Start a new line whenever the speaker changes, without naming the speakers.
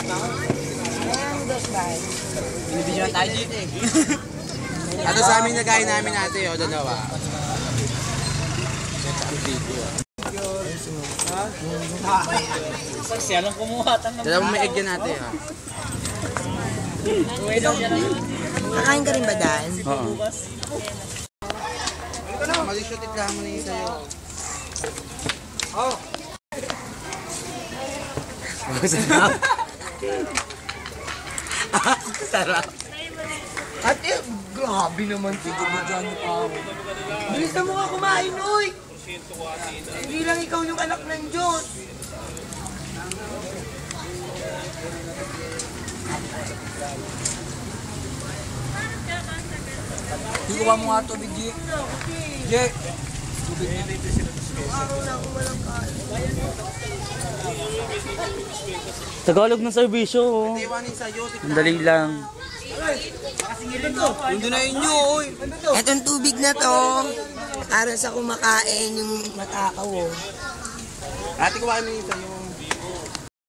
Ayan, dos ba?
Binibidyoan tayo dito eh.
Ato sa amin nagkain namin natin, o, dalawa.
Siya lang kumuha. Tanong.
Dalawang may egg yan ha.
Daw siya lang.
Kakain ka rin ba, Dan?
Oo. Mali-shoot it lang mo na yun sa'yo. Oh! Sarap. Sarap.
Ate, grabe naman si Gumagyan ni Pao. Bilisan mo nga kumain, oy! Hindi lang ikaw yung anak ng Diyos.
Ikuha mo nga tubig, G. G.
Tagalog ng serbisyo. oh.
Iwanin sa'yo.
Ang dali lang.
Hindi na inyo, oy.
Etong tubig na to, para sa kumakain yung matakaw, oh.
Ate, kuhain mo yun sa'yo.